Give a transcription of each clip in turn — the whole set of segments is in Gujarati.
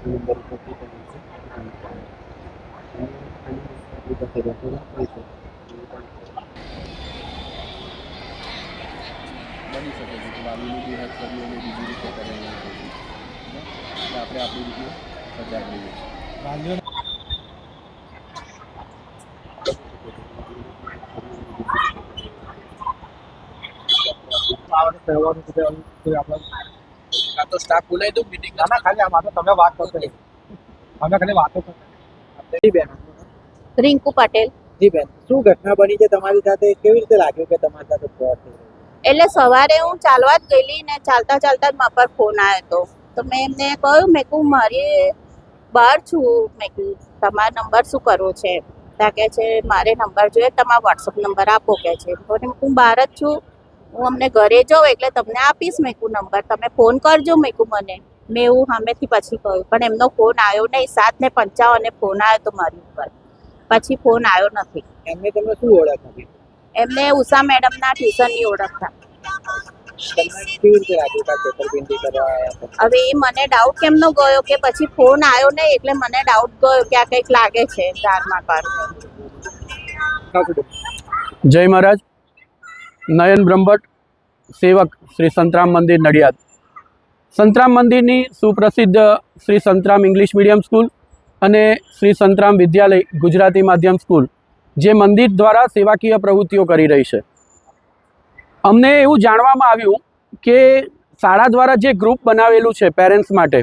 નંબર ઉપર પણ બની શકે છે કે વાલીની બી હેલ્પ કરવી અને બીજી રીતે કરેલું એટલે આપણે આપણી રીતે સજાગ રહીએ છે કે તો સ્ટાફ બોલાવી દઉં મિટિંગ ના. ના ખાલી આમાં તો તમે વાત કરતો અમે ખાલી વાતો કરતો જી બેન. રિંકુ પટેલ. જી બેન. શું ઘટના બની છે તમારી સાથે? કેવી રીતે લાગ્યું કે તમારી સાથે ફ્રોડ થઈ એટલે સવારે હું ચાલવા જ ગયેલી ને ચાલતા ચાલતા જ મારા પર ફોન આવ્યો હતો તો મેં એમને કહ્યું મેં કહું મારી બહાર છું. મેં કહ્યું તમારો નંબર શું કરવો છે? ત્યાં કહે છે મારે નંબર જોઈએ તમારો વોટ્સઅપ નંબર આપો કે છે. તો મેં હું બહાર જ છું. હું અમને ઘરે જાઉં એટલે તમને આપીશ મેં કહું નંબર તમે ફોન કરજો મેં કહું મને. મેં એવું સામેથી પછી કહ્યું. પણ એમનો ફોન આવ્યો નહીં. સાત ને પંચાવને ફોન આવ્યો તો મારી ઉપર. પછી ફોન આવ્યો નથી. એમને તમને શું ઓળખ હતી એમને ઉષા મેડમના ટ્યુશનની આવ્યા હતા હવે એ મને ડાઉટ કેમનો ગયો કે પછી ફોન આવ્યો નહીં એટલે મને ડાઉટ ગયો કે આ કંઈક લાગે છે દારમાં કરું જય મહારાજ. નયન બ્રહ્મભટ્ટ, સેવક શ્રી સંતરામ મંદિર નડિયાદ. સંતરામ મંદિરની સુપ્રસિદ્ધ Shri Santram English medium school અને શ્રી સંતરામ વિદ્યાલય ગુજરાતી માધ્યમ સ્કૂલ, જે મંદિર દ્વારા સેવાકીય પ્રવૃત્તિઓ કરી રહી છે. અમને એવું જાણવામાં આવ્યું કે શાળા દ્વારા જે ગ્રુપ બનાવેલું છે પેરેન્ટ્સ માટે,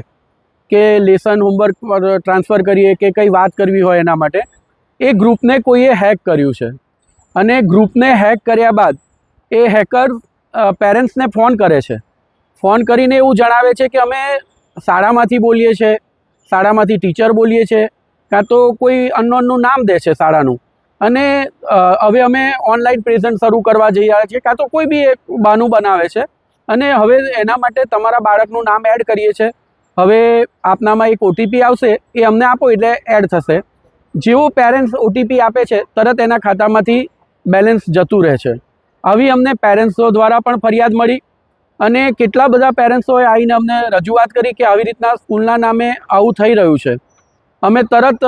કે લેસન, હોમવર્ક, ટ્રાન્સફર કરીએ કે કંઈ વાત કરવી હોય એના માટે, એ ગ્રુપને કોઈએ હેક કર્યું છે. અને ગ્રુપને હેક કર્યા બાદ એ હેકર પેરેન્ટ્સને ફોન કરે છે. ફોન કરીને એવું જણાવે છે કે અમે શાળામાંથી બોલીએ છીએ શાળામાંથી ટીચર બોલીએ છીએ કાં તો કોઈ અનનોનનું નામ દે છે શાળાનું. અને હવે અમે ઓનલાઈન પ્રેઝન્ટ શરૂ કરવા જઈ રહ્યા છીએ, કાં તો કોઈ બી એક બાનું બનાવે છે. અને હવે એના માટે તમારા બાળકનું નામ એડ કરીએ છીએ હવે આપનામાં એક ઓટીપી આવશે, એ અમને આપો એટલે એડ થશે. જેવો પેરેન્ટ્સ ઓટીપી આપે છે, તરત એના ખાતામાંથી બેલેન્સ જતું રહે છે. આવી અમને પેરેન્ટ્સો દ્વારા પણ ફરિયાદ મળી અને કેટલા બધા પેરેન્ટ્સોએ આવીને અમને રજૂઆત કરી કે આવી રીતના સ્કૂલના નામે આવું થઈ રહ્યું છે. અમે તરત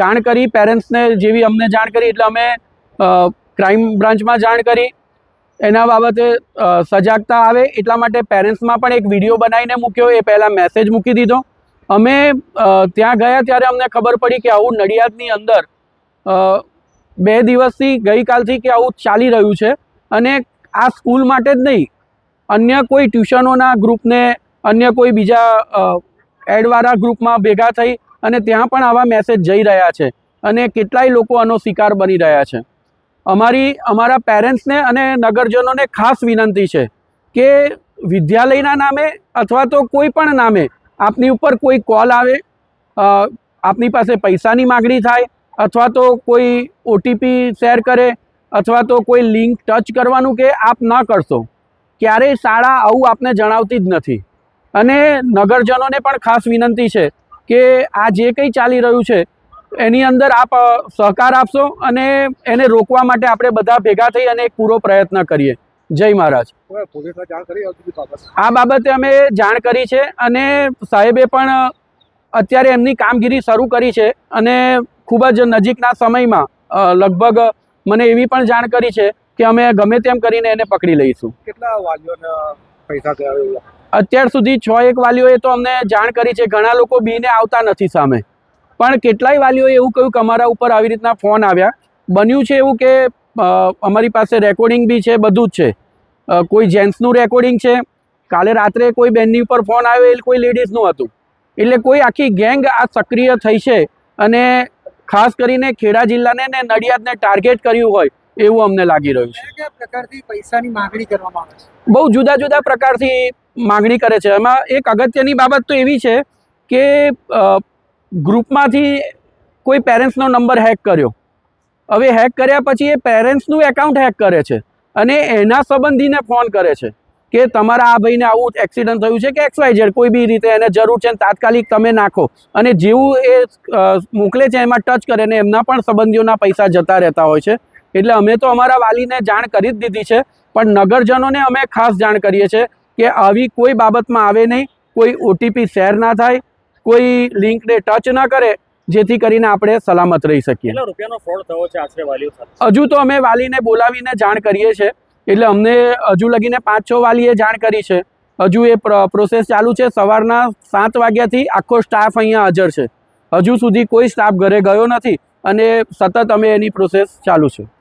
જાણ કરી પેરેન્ટ્સને જેવી અમને જાણ કરી એટલે અમે ક્રાઇમ બ્રાન્ચમાં જાણ કરી. એના બાબતે સજાગતા આવે એટલા માટે પેરેન્ટ્સમાં પણ એક વીડિયો બનાવીને મૂક્યો. એ પહેલાં મેસેજ મૂકી દીધો. અમે ત્યાં ગયા ત્યારે અમને ખબર પડી કે આવું નડિયાદની અંદર બે દિવસથી ગઈકાલથી કે આવું ચાલી રહ્યું છે. અને આ સ્કૂલ માટે જ નહીં, અન્ય કોઈ ટ્યુશનોના ગ્રુપને, અન્ય કોઈ બીજા એડવાળા ગ્રુપમાં ભેગા થઈ અને ત્યાં પણ આવા મેસેજ જઈ રહ્યા છે અને કેટલાય લોકો આનો શિકાર બની રહ્યા છે. અમારી, અમારા પેરેન્ટ્સને અને નગરજનોને ખાસ વિનંતી છે કે વિદ્યાલયના નામે અથવા તો કોઈ પણ નામે આપની ઉપર કોઈ કોલ આવે આપની પાસે પૈસાની માગણી થાય અથવા તો કોઈ ઓટીપી શેર કરે અથવા તો કોઈ લિંક ટચ કરવાનું કે આપ ન કરશો. ક્યારેય શાળા આવું આપને જણાવતી જ નથી. અને નગરજનોને પણ ખાસ વિનંતી છે કે આ જે કંઈ ચાલી રહ્યું છે એની અંદર આપ સહકાર આપશો અને એને રોકવા માટે આપણે બધા ભેગા થઈ અને એક પૂરો પ્રયત્ન કરીએ. જય મહારાજ. આ બાબતે અમે જાણ કરી છે અને સાહેબે પણ અત્યારે એમની કામગીરી શરૂ કરી છે અને ખૂબ જ નજીકના સમયમાં લગભગ મને એવી પણ જાણ કરી છે કે અમે ગમે તેમ કરીને એને પકડી લઈશું. કેટલા વાલીઓને પૈસા અત્યાર સુધી છ એક વાલીઓએ તો અમને જાણ કરી છે ઘણા લોકો બીને આવતા નથી સામે. પણ કેટલાય વાલીઓએ એવું કહ્યું કે અમારા ઉપર આવી રીતના ફોન આવ્યા. બન્યું છે એવું કે અમારી પાસે રેકોર્ડિંગ બી છે બધું જ છે. કોઈ જેન્ટ્સનું રેકોર્ડિંગ છે. કાલે રાત્રે કોઈ બેનની ઉપર ફોન આવ્યો એ કોઈ લેડીઝનું હતું. એટલે કોઈ આખી ગેંગ આ સક્રિય થઈ છે અને ખાસ કરીને ખેડા જિલ્લાને ને નડિયાદને ટાર્ગેટ કર્યું હોય એવું અમને લાગી રહ્યું છે. કયા પ્રકારથી પૈસાની માંગણી કરવામાં આવે છે? બહુ જુદા જુદા પ્રકારથી માગણી કરે છે. એમાં એક અગત્યની બાબત તો એવી છે કે ગ્રુપમાંથી કોઈ પેરેન્ટ્સનો નંબર હેક કર્યો. હવે હેક કર્યા પછી એ પેરેન્ટ્સનું એકાઉન્ટ હેક કરે છે અને એના સંબંધીને ફોન કરે છે. કે તમારા આ ભાઈને આવું એક્સિડન્ટ થયું છે કે એક્સ વાય ઝેડ કોઈ બી રીતે એને જરૂર છે તાત્કાલિક તમે નાખો. અને જેવું એ મોકલે છે એમાં ટચ કરે ને એમના પણ સંબંધીઓના પૈસા જતા રહેતા હોય છે. એટલે અમે તો અમારા વાલીને જાણ કરી જ દીધી છે. પણ નગરજનોને અમે ખાસ જાણ કરીએ છીએ કે આવી કોઈ બાબતમાં આવે નહીં. કોઈ ઓટીપી શેર ના થાય. કોઈ લિંકને ટચ ના કરે. જેથી કરીને આપણે સલામત રહી શકીએ. રૂપિયાનો ફ્રોડ થયો છે આશરે વાલીઓ સાથે? હજુ તો અમે વાલીને બોલાવીને જાણ કરીએ છીએ. એટલે અમને હજુ લગીને પાંચ છ વાલીએ જાણ કરી છે. હજુ એ પ્ર- પ્રોસેસ ચાલુ છે. સવારના સાત વાગ્યાથી આખો સ્ટાફ અહીંયા હાજર છે. હજુ સુધી કોઈ સ્ટાફ ઘરે ગયો નથી અને સતત અમે એની પ્રોસેસ ચાલુ છે.